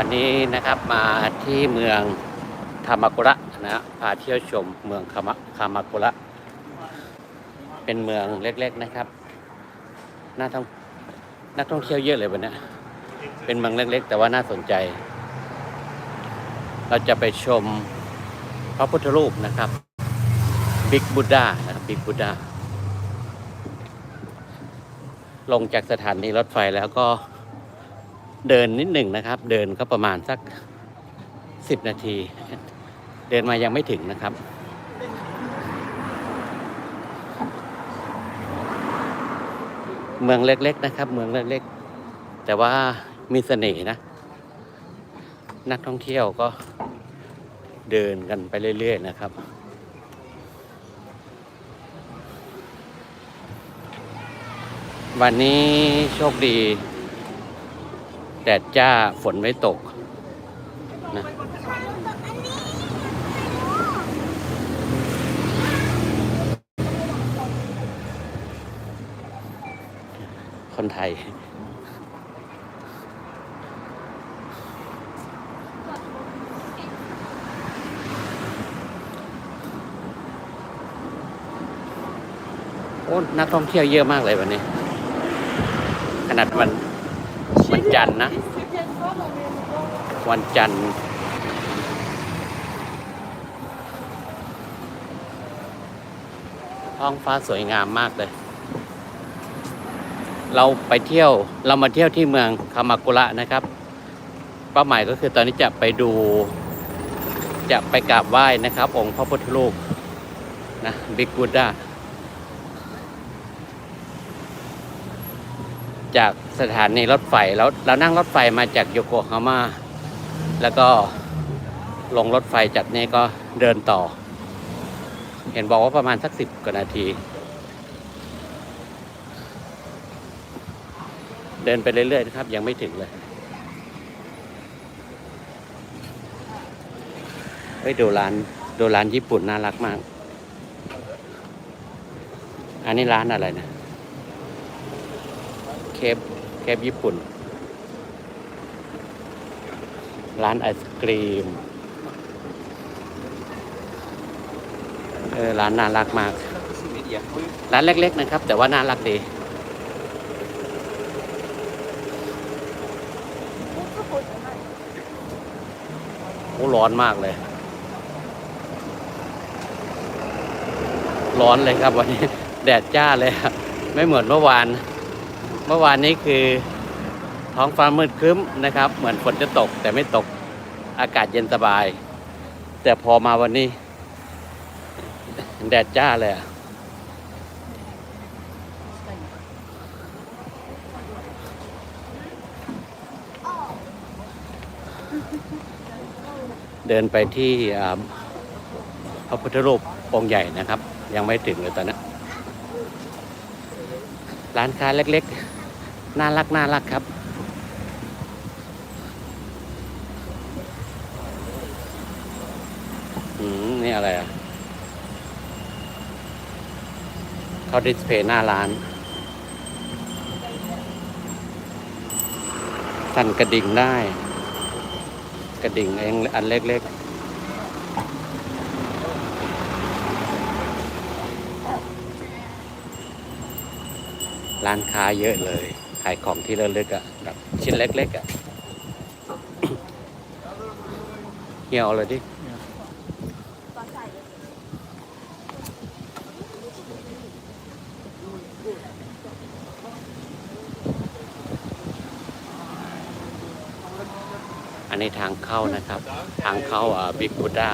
วันนี้นะครับมาที่เมืองคามากุระนะพาเที่ยวชมเมืองคามะคามากุระ เป็นเมืองเล็กๆนะครับน่าท่องนักท่องเที่ยวเยอะเลยวันนี้เป็นเมืองเล็กๆ แต่ว่าน่าสนใจ เราจะไปชมพระพุทธรูปนะครับบิ๊กบุ d ดานะครับบิ๊กบุ d ดาลงจากสถานีรถไฟแล้วก็ เดินนิดหนึ่งนะครับ เดินก็ประมาณสักสิบนาที เดินมายังไม่ถึงนะครับ เมืองเล็กๆนะครับ เมืองเล็กๆ แต่ว่ามีเสน่ห์นะ นักท่องเที่ยวก็เดินกันไปเรื่อย ๆ นะครับวันนี้โชคดี ดดจ้าฝนไม่ตกนะคนไทยโอ้นักท่องเที่ยวเยอะมากเลยวันนี้ ขนาดวัน วันจันทร์นะ วันจันทร์ท้องฟ้าสวยงามมากเลย เราไปเที่ยวเรามาเที่ยวที่เมืองคามากุระนะครับ เป้าหมายก็คือตอนนี้จะไปดู จะไปกราบไหว้นะครับ องค์พระพุทธรูปนะบิกบูดา จากสถานีรถไฟแล้วเรานั่งรถไฟมาจากโยโกฮาม่าแล้วก็ลงรถไฟจากนี้ก็เดินต่อ เห็นบอกว่าประมาณสักสิบกว่านาที เดินไปเรื่อยๆนะครับ ยังไม่ถึงเลยเฮ้ยดูร้านดูร้านญี่ปุ่นน่ารักมาก อันนี้ร้านอะไรนะ เคปเคปญี่ปุ่น ร้านไอศกรีมเออร้านน่ารักมาก ร้านเล็กๆนะครับ แต่ว่าน่ารักดีโอ้ร้อนมากเลย ร้อนเลยครับวันนี้ แดดจ้าเลย ไม่เหมือนเมื่อวาน เมื่อวานนี้คือท้องฟ้ามืดครึ้มนะครับ เหมือนฝนจะตกแต่ไม่ตกอากาศเย็นสบาย แต่พอมาวันนี้ แดดจ้าเลยเดินไปที่พระพุทธรูปองค์ใหญ่นะครับ ยังไม่ถึงเลยตอนนี้นร้านค้าเล็ก ๆ น่ารักน่ารักครับ อืม นี่อะไรอะเขาดิสเพย์หน้าร้าน สั่นกระดิ่งได้ กระดิ่งเองอันเล็กๆร้านค้าเยอะเลยายของที่ระลึกอะแบบชิ้นเล็กๆอะเหี่ยวเลยดิ อันนี้ทางเข้านะครับ ทางเข้าอ่าบิ๊กบูดา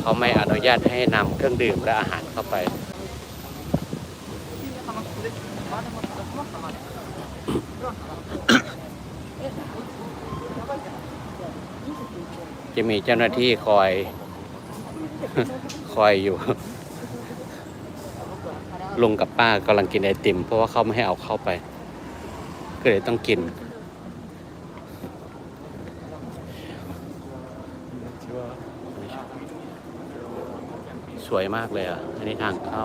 เขาไม่อนุญาตให้นำเครื่องดื่มและอาหารเข้าไป จะมีเจ้าหน้าที่คอย คอยอยู่ ลุงกับป้ากำลังกินไอติม เพราะว่าเขาไม่ให้เอาเข้าไป ก็เลยต้องกินสวยมากเลยอะ อันนี้ทางเข้า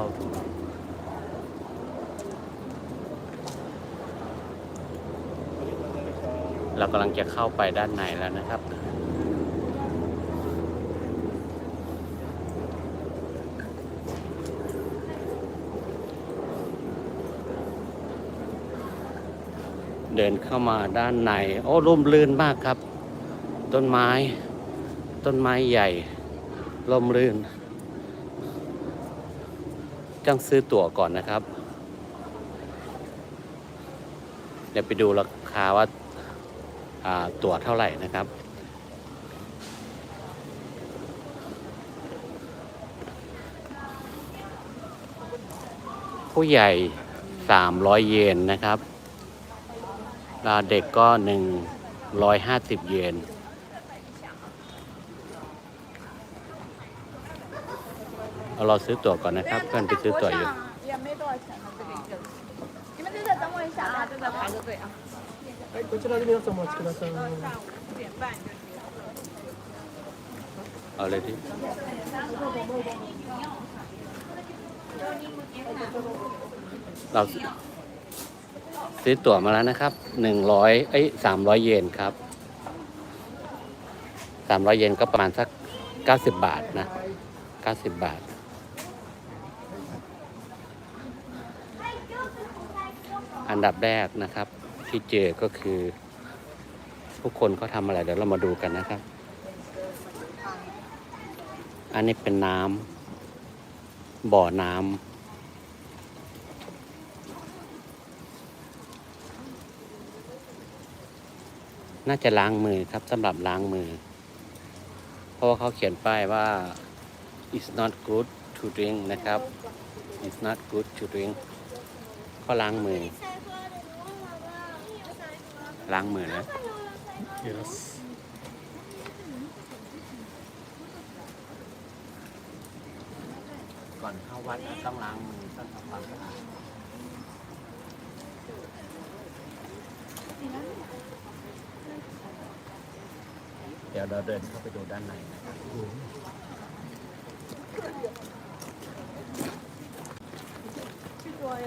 เรากำลังจะเข้าไปด้านในแล้วนะครับ เดินเข้ามาด้านใน โอ้ร่มรื่นมากครับ ต้นไม้ ต้นไม้ใหญ่ร่มรื่นต้องซื้อตั๋วก่อนนะครับ เดี๋ยวไปดูราคาว่า ตั๋วเท่าไหร่นะครับผู้ใหญ่ 300 เยนนะครับเด็กก็ 150 เยน เอาเราซื้อตั๋วก่อนนะครับเพื่อนไปซื้อตั๋วอยู่ยังไม่รอฉันมันปเด็กเกิม่มันจะต้องไปฉาจะจะขายตัวเอง はい、こちらで皆さんお待ちください。下午五点半就结束了。 เอาเลยที่เราซื้อตั๋วมาแล้วนะครับ หนึ่งร้อยเอ้ยสามร้อยเยนครับ สามร้อยเยนก็ประมาณสักเก้าสิบบาทนะเก้าสิบบาท อันดับแรกนะครับ ที่เจอก็คือผู้คนเขาทำอะไรเดี๋ยวเรามาดูกันนะครับ อันนี้เป็นน้ำบ่อน้ำน่าจะล้างมือครับสำหรับล้างมือ เพราะว่าเขาเขียนป้ายว่า it's not good to drink นะครับ it's not good to drink เขาล้างมือ ล้างมือนะ Yes. ก่อนเข้าวัดต้องล้างมือต้องทำความสะอาดเดี๋ยวเราเดินเข้าไปดูด้านในนะครับสวย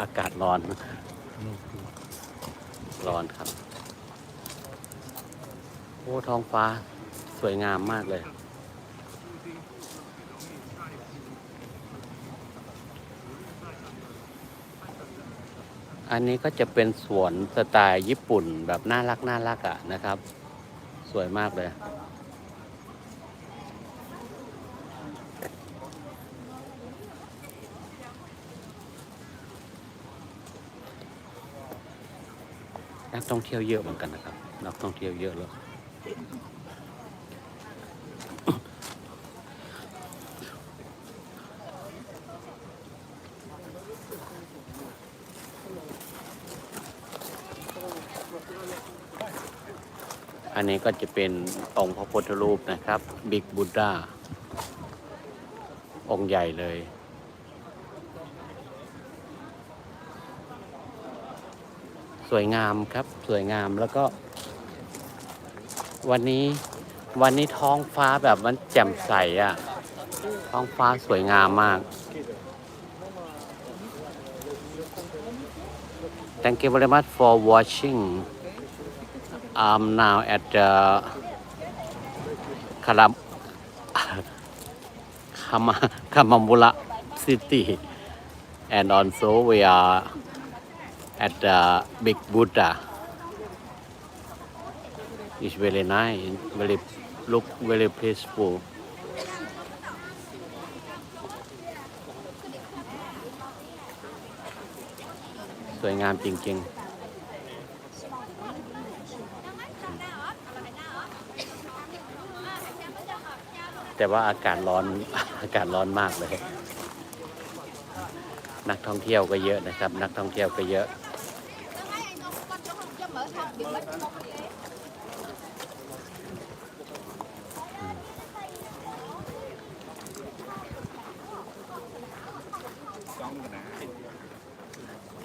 อากาศร้อน ร้อนครับ โอ้ท้องฟ้าสวยงามมากเลย อันนี้ก็จะเป็นสวนสไตล์ญี่ปุ่นแบบน่ารักน่ารักอะนะครับ สวยมากเลย ท่องเที่ยวเยอะเหมือนกันนะครับ นักท่องเที่ยวเยอะเลยอันนี้ก็จะเป็นองค์พระพุทธรูปนะครับ บิ๊กบุ d ดาองค์ใหญ่เลย สวยงามครับสวยงามแล้วก็ วันนี้วันนี้ท้องฟ้าแบบมันแจ่มใสอะท้องฟ้าสวยงามมาก Thank you very much for watching I'm now at the Karam Kama Kamamula city and also we are at the big Buddha. It's very nice, very look very peaceful. สวยงามจริงๆ แต่ว่าอากาศร้อนอากาศร้อนมากเลย นักท่องเที่ยวก็เยอะนะครับ นักท่องเที่ยวก็เยอะ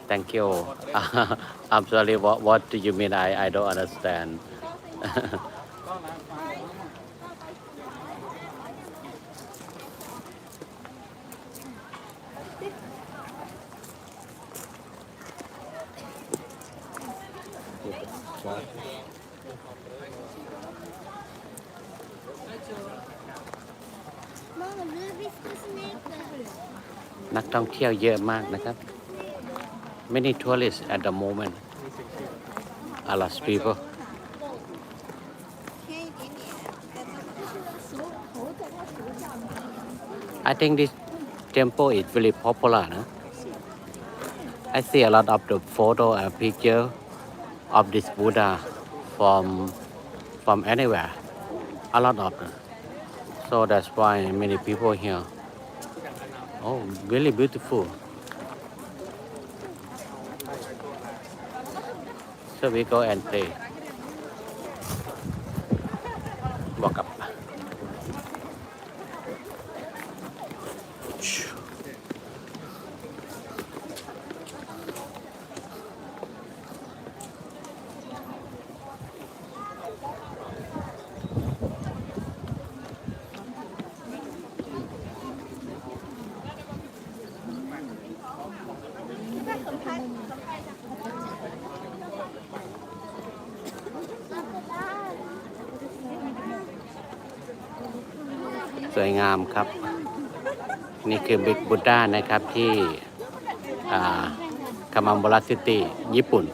Thank you. I'm sorry. What What do you mean? I I don't understand.「นักท่องเที่ยวเยอะมากนะครับ many tourists at the moment a lot of people 偏一点点，但是石头在它石上面。 I think this temple is very popular นะ I see a lot of the photo and picture of this Buddha from from anywhere a lot of them. so that's why many people here oh really beautiful. So we go and play. บอ วยงามครับ นี่คือบิ๊กบุ d ด a นะครับที่คามัมบราซิตี้ญี่ปุ่น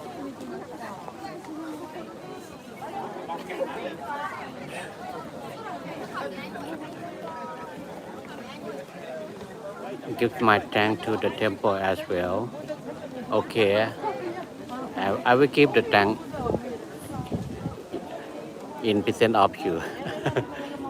Give my thank to the temple as well. Okay, I, I will keep the thank in percent of you.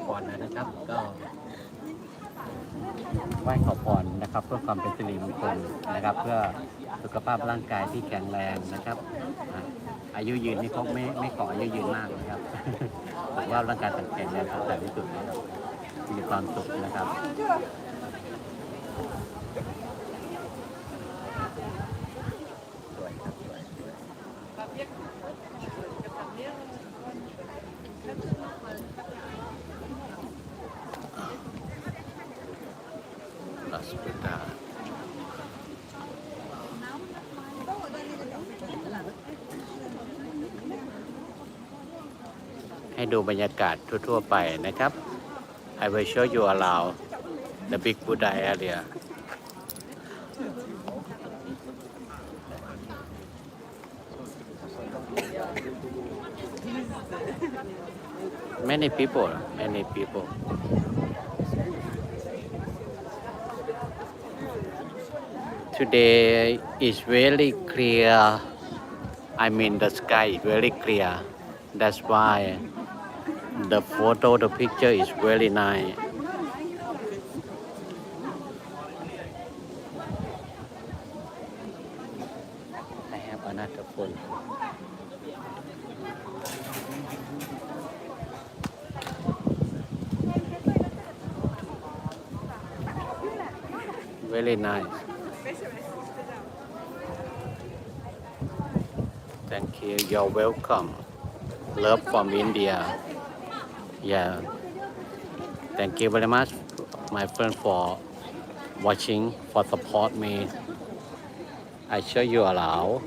อพรนะครับ ก็ไหว้ขอพรนะครับ เพื่อความเป็นสิริมงคลนะครับ เพื่อสุขภาพร่างกายที่แข็งแรงนะครับ อายุยืนนี่เขาไม่ไม่ขออายุยืนมากนะครับแต่ว่าร่างกายแข็งแรงแข็งแรงที่สุดนะครับมีความสุขนะครับ สวยครับสวยสวย Las Vegas ให้ดูบรรยากาศทั่ว ๆ ไปนะครับ I will show you around the big Buddha area many people many people today is very clear I mean the sky is very clear that's why the photo the picture is very nice I have another very nice Thank you. You're welcome. Love from India. Yeah. Thank you very much, my friend, for watching, for support me. I show you around.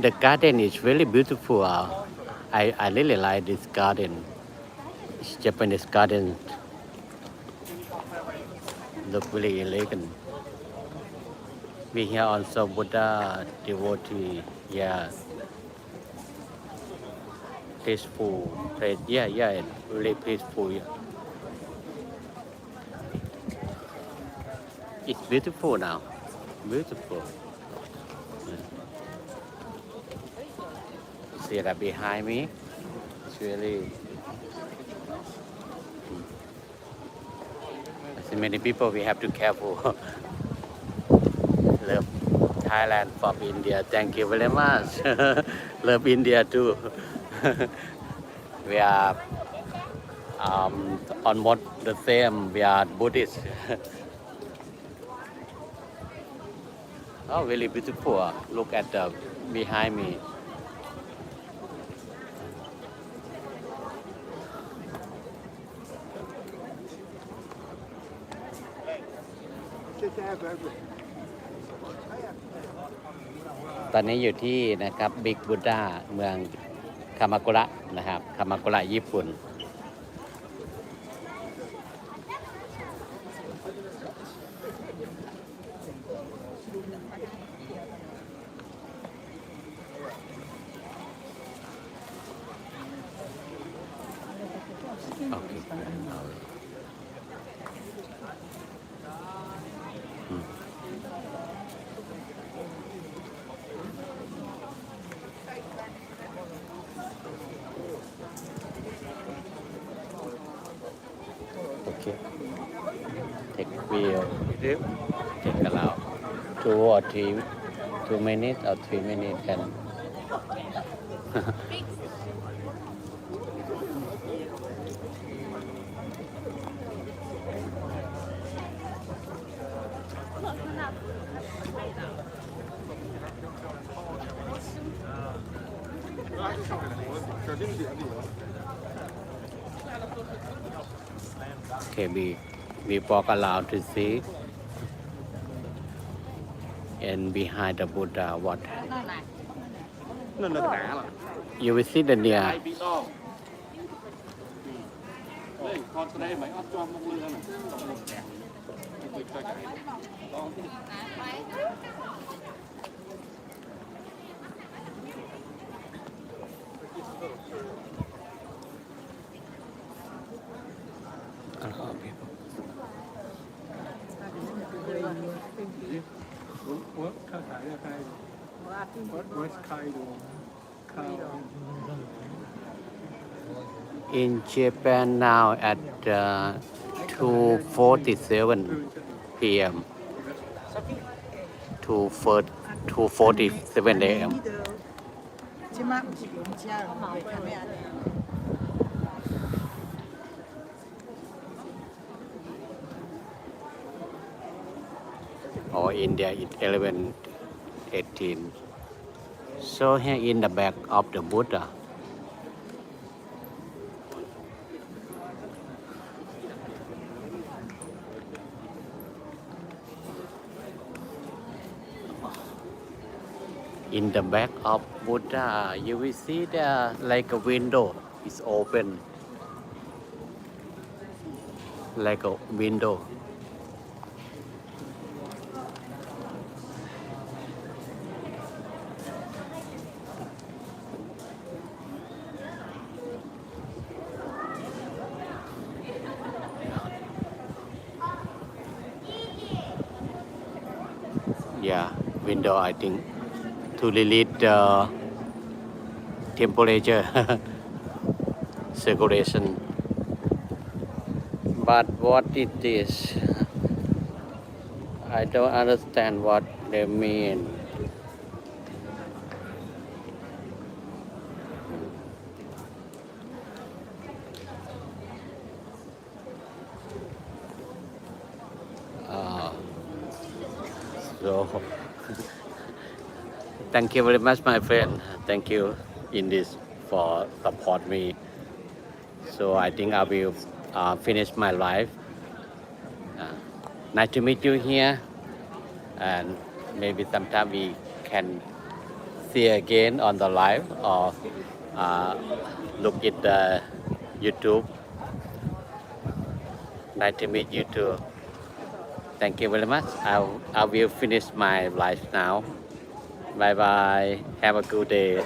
The garden is really beautiful. uh, I I really like this garden It's Japanese garden look really elegant we here also Buddha devotee yeah peaceful place yeah yeah really peaceful yeah. It's beautiful now. Beautiful. That behind me? It's really. See many people. We have to careful. Love Thailand from India. Thank you very much. Love India too. we are um, almost the same. We are Buddhist. Oh, really beautiful. Look at the behind me. ตอนนี้อยู่ที่นะครับบิ๊กบุ d ดาเมืองคามากุระนะครับคามากุระญี่ปุ่นโ wheel. Take allow. Two or three, two minutes or three minutes can. Okay, we, we walk around to see. And behind the Buddha, what? นั่นน่ะหนาล่ะ You will see the near. West Cairo. In Japan now at uh, 2:47 p.m. to 2:47 a.m. or India at 11:18. So here in the back of the Buddha. In the back of Buddha, you will see there like a window is open, like a window. Yeah window I think to release the temperature circulation. But what it is I don't understand what they mean so thank you very much my friend thank you in this for support me so i think i will uh, finish my life uh, nice to meet you here and maybe sometime we can see again on the live or uh, look at the YouTube. Nice to meet you too. Thank you very much. I I will finish my life now. Bye bye. Have a good day.